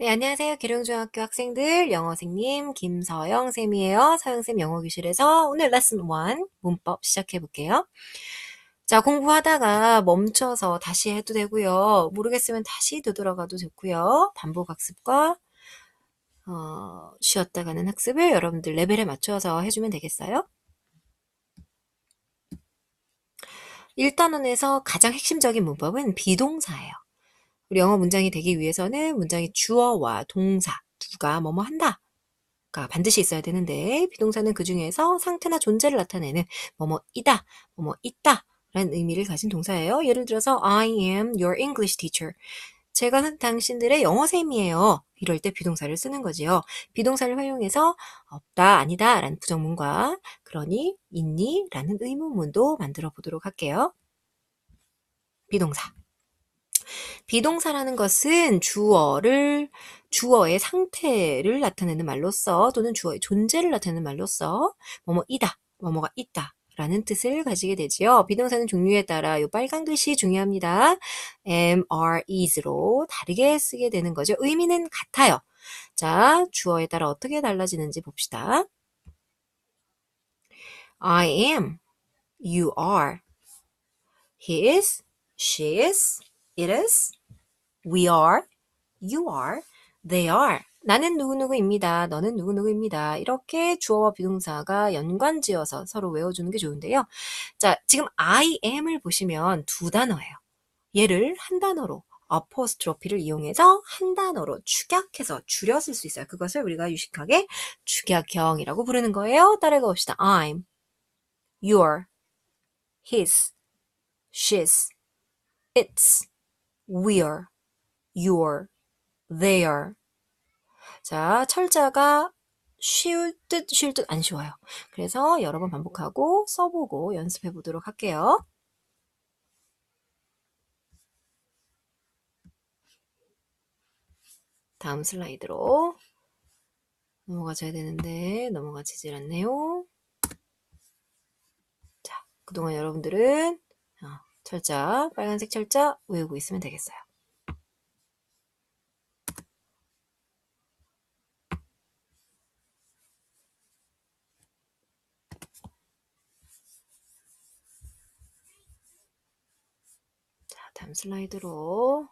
네, 안녕하세요. 계룡중학교 학생들 영어생님 김서영 쌤이에요. 서영쌤 영어교실에서 오늘 레슨 1 문법 시작해 볼게요. 자, 공부하다가 멈춰서 다시 해도 되고요. 모르겠으면 다시 되돌아가도 좋고요. 반복 학습과 어, 쉬었다 가는 학습을 여러분들 레벨에 맞춰서 해주면 되겠어요? 1단원에서 가장 핵심적인 문법은 비동사예요. 우리 영어 문장이 되기 위해서는 문장의 주어와 동사 누가 뭐뭐 한다 가 반드시 있어야 되는데 비동사는 그 중에서 상태나 존재를 나타내는 뭐뭐이다, 뭐뭐 있다 라는 의미를 가진 동사예요. 예를 들어서 I am your English teacher. 제가 당신들의 영어쌤이에요. 이럴 때 비동사를 쓰는 거지요. 비동사를 활용해서 없다, 아니다 라는 부정문과 그러니, 있니 라는 의문문도 만들어 보도록 할게요. 비동사. 비동사라는 것은 주어를 주어의 상태를 나타내는 말로써 또는 주어의 존재를 나타내는 말로써 뭐뭐이다, 뭐뭐가 있다 라는 뜻을 가지게 되지요. 비동사는 종류에 따라 이 빨간 글씨 중요합니다. am, are, is로 다르게 쓰게 되는 거죠. 의미는 같아요. 자, 주어에 따라 어떻게 달라지는지 봅시다. I am, you are, he is, she is, it is, we are, you are, they are. 나는 누구누구입니다. 너는 누구누구입니다. 이렇게 주어와 비동사가 연관지어서 서로 외워주는 게 좋은데요. 자, 지금 I am을 보시면 두 단어예요. 얘를 한 단어로 어포스트로피를 이용해서 한 단어로 축약해서 줄여 쓸 수 있어요. 그것을 우리가 유식하게 축약형이라고 부르는 거예요. 따라가 봅시다. I'm, your, his, she's, it's, we're, your, their. 자, 철자가 쉬울 듯, 쉴 듯 안 쉬워요. 그래서 여러 번 반복하고 써보고 연습해 보도록 할게요. 다음 슬라이드로 넘어가줘야 되는데 넘어가지질 않네요. 자, 그동안 여러분들은 어, 철자, 빨간색 철자 외우고 있으면 되겠어요. 자, 다음 슬라이드로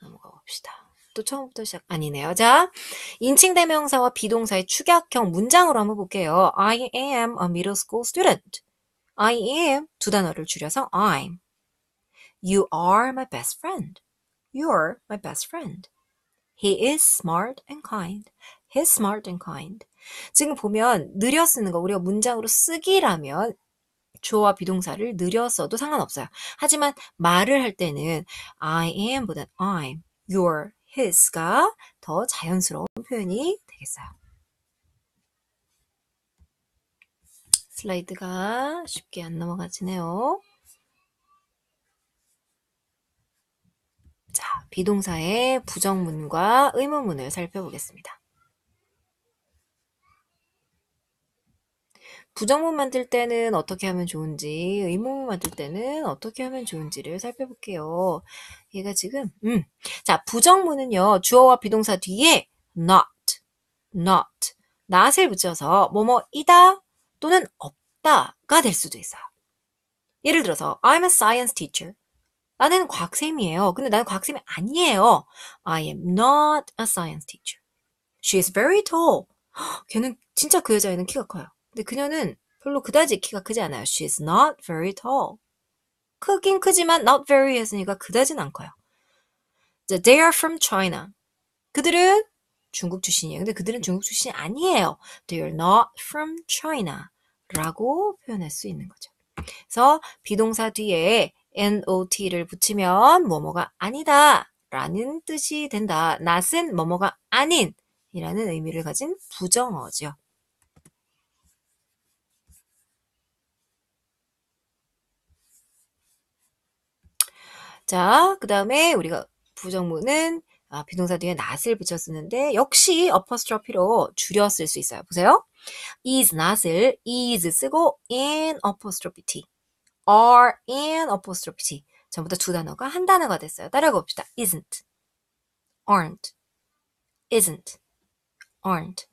넘어가 봅시다. 또 처음부터 시작 아니네요. 자, 인칭 대명사와 비동사의 축약형 문장으로 한번 볼게요. I am a middle school student. I am 두 단어를 줄여서 I'm. You are my best friend. You're my best friend. He is smart and kind. He's smart and kind. 지금 보면 느려 쓰는 거 우리가 문장으로 쓰기라면 주어와 비동사를 느려 써도 상관없어요. 하지만 말을 할 때는 I am보다 I'm, your, his가 더 자연스러운 표현이 되겠어요. 슬라이드가 쉽게 안 넘어가지네요. 자, 비동사의 부정문과 의문문을 살펴보겠습니다. 부정문 만들 때는 어떻게 하면 좋은지, 의문문 만들 때는 어떻게 하면 좋은지를 살펴볼게요. 얘가 지금, 음. 자, 부정문은요, 주어와 비동사 뒤에 not, not, not을 붙여서 뭐뭐이다 또는 없다가 될 수도 있어요. 예를 들어서, I'm a science teacher. 나는 과학쌤이에요. 근데 나는 과학쌤이 아니에요. I am not a science teacher. She is very tall. 걔는 진짜 그 여자애는 키가 커요. 근데 그녀는 별로 그다지 키가 크지 않아요. She is not very tall. 크긴 크지만 not very 했으니까 그다진 않고요. They are from China. 그들은 중국 출신이에요. 근데 그들은 중국 출신이 아니에요. They are not from China. 라고 표현할 수 있는 거죠. 그래서 비동사 뒤에 not를 붙이면 뭐뭐가 아니다 라는 뜻이 된다. not은 뭐뭐가 아닌 이라는 의미를 가진 부정어죠. 자, 그 다음에 우리가 부정문은 아, 비동사 뒤에 not을 붙여 쓰는데 역시 어퍼스트로피로 줄여 쓸 수 있어요. 보세요. is not을 is 쓰고 in apostrophe t, are in apostrophe t 전부 다 두 단어가 한 단어가 됐어요. 따라가 봅시다. isn't, aren't, isn't, aren't.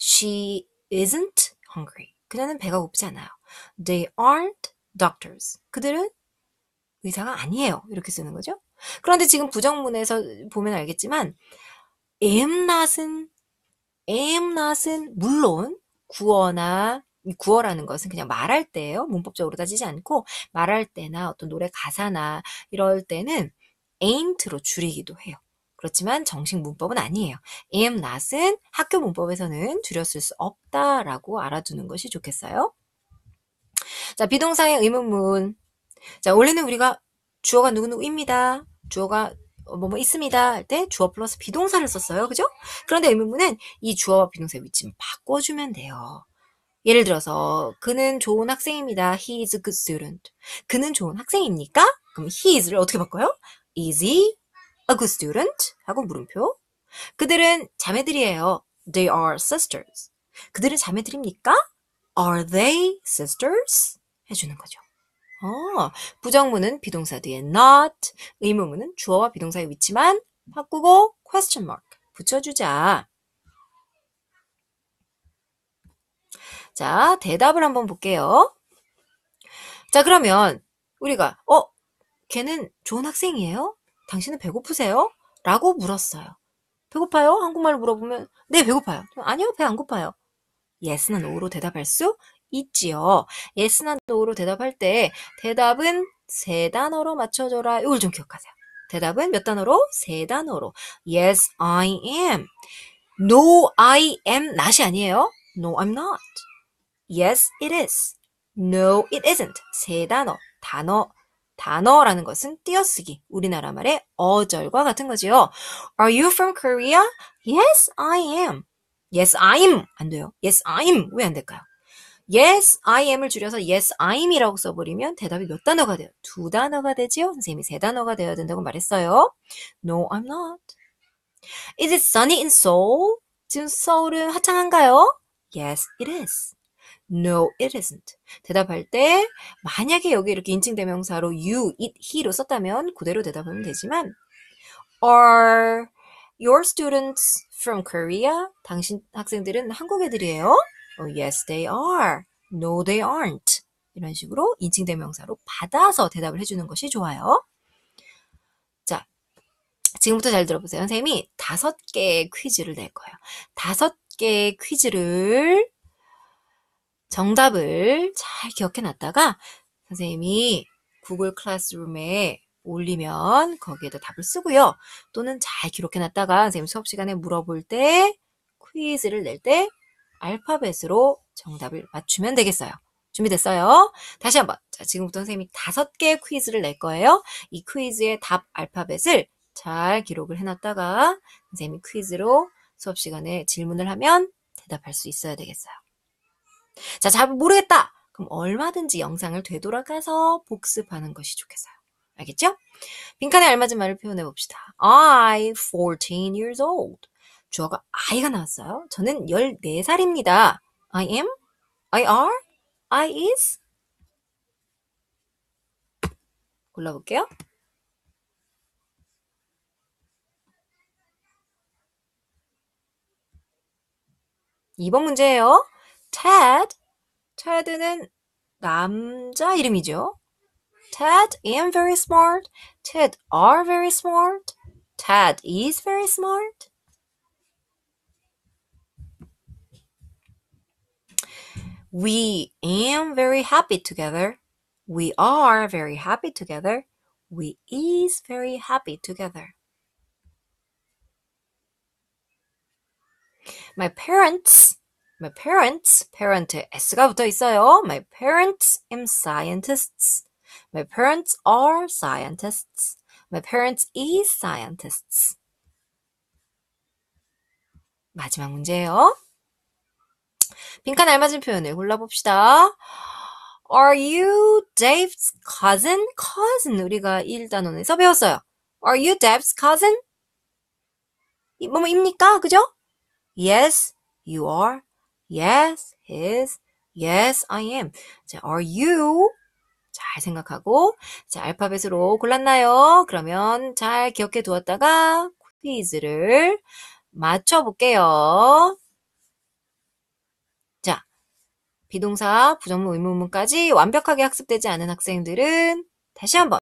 She isn't hungry. 그녀는 배가 고프지 않아요. They aren't doctors. 그들은 의사가 아니에요. 이렇게 쓰는 거죠. 그런데 지금 부정문에서 보면 알겠지만 am not은 am not은 물론 구어나 구어라는 것은 그냥 말할 때예요. 문법적으로 따지지 않고 말할 때나 어떤 노래 가사나 이럴 때는 ain't로 줄이기도 해요. 그렇지만 정식 문법은 아니에요. am not은 학교 문법에서는 줄였을 수 없다라고 알아두는 것이 좋겠어요. 자, 비동사의 의문문. 자, 원래는 우리가 주어가 누구누구입니다. 주어가 뭐뭐 있습니다 할 때 주어 플러스 비동사를 썼어요. 그죠? 그런데 의문문은 이 주어와 비동사의 위치를 바꿔주면 돼요. 예를 들어서 그는 좋은 학생입니다. He is a good student. 그는 좋은 학생입니까? 그럼 he is를 어떻게 바꿔요? Is he a good student? 하고 물음표. 그들은 자매들이에요. They are sisters. 그들은 자매들입니까? Are they sisters? 해주는 거죠. 어, 부정문은 비동사 뒤에 not, 의문문은 주어와 비동사의 위치만 바꾸고 question mark 붙여주자. 자, 대답을 한번 볼게요. 자, 그러면 우리가 어, 걔는 좋은 학생이에요? 당신은 배고프세요? 라고 물었어요. 배고파요? 한국말로 물어보면 네, 배고파요. 아니요, 배 안 고파요. yes나 no로 대답할 수 있지요. yes나 no로 대답할 때 대답은 세 단어로 맞춰줘라. 이걸 좀 기억하세요. 대답은 몇 단어로? 세 단어로. Yes, I am. No, I am not이 아니에요. No, I'm not. Yes, it is. No, it isn't. 세 단어. 단어. 단어라는 것은 띄어쓰기. 우리나라 말의 어절과 같은 거지요. Are you from Korea? Yes, I am. Yes, I'm. 안 돼요. Yes, I'm. 왜 안 될까요? Yes, I am을 줄여서 Yes, I'이라고 써버리면 대답이 몇 단어가 돼요? 두 단어가 되지요? 선생님이 세 단어가 되어야 된다고 말했어요. No, I'm not. Is it sunny in Seoul? 지금 서울은 화창한가요? Yes, it is. No, it isn't. 대답할 때 만약에 여기 이렇게 인칭 대명사로 you, it, he로 썼다면 그대로 대답하면 되지만 Are your students from Korea? 당신 학생들은 한국 애들이에요? Oh, yes, they are. No, they aren't. 이런 식으로 인칭 대명사로 받아서 대답을 해주는 것이 좋아요. 자, 지금부터 잘 들어보세요. 선생님이 다섯 개의 퀴즈를 낼 거예요. 다섯 개의 퀴즈를 정답을 잘 기억해 놨다가 선생님이 구글 클래스룸에 올리면 거기에다 답을 쓰고요. 또는 잘 기록해 놨다가 선생님 수업 시간에 물어볼 때 퀴즈를 낼 때 알파벳으로 정답을 맞추면 되겠어요. 준비됐어요? 다시 한번. 자, 지금부터 선생님이 다섯 개의 퀴즈를 낼 거예요. 이 퀴즈의 답 알파벳을 잘 기록을 해놨다가 선생님이 퀴즈로 수업 시간에 질문을 하면 대답할 수 있어야 되겠어요. 자, 잘 모르겠다. 그럼 얼마든지 영상을 되돌아가서 복습하는 것이 좋겠어요. 알겠죠? 빈칸에 알맞은 말을 표현해 봅시다. I 14 years old. 주어가 I가 나왔어요. 저는 14살입니다. I am? I are? I is? 골라볼게요. 2번 문제예요. Ted. Ted는 남자 이름이죠. Ted am very smart. Ted are very smart. Ted is very smart. We am very happy together. We are very happy together. We is very happy together. My parents, my parents, parent에 s가 붙어 있어요. My parents am scientists. My parents are scientists. My parents is scientists. 마지막 문제예요. 빈칸 알맞은 표현을 골라봅시다. Are you Dave's cousin? cousin 우리가 1단원에서 배웠어요. Are you Dave's cousin? 뭐뭐입니까? 그죠? Yes, you are. Yes, his. Yes, I am. 자, are you? 잘 생각하고 자, 알파벳으로 골랐나요? 그러면 잘 기억해 두었다가 please를 맞춰 볼게요. 자, 비동사, 부정문, 의문문까지 완벽하게 학습되지 않은 학생들은 다시 한번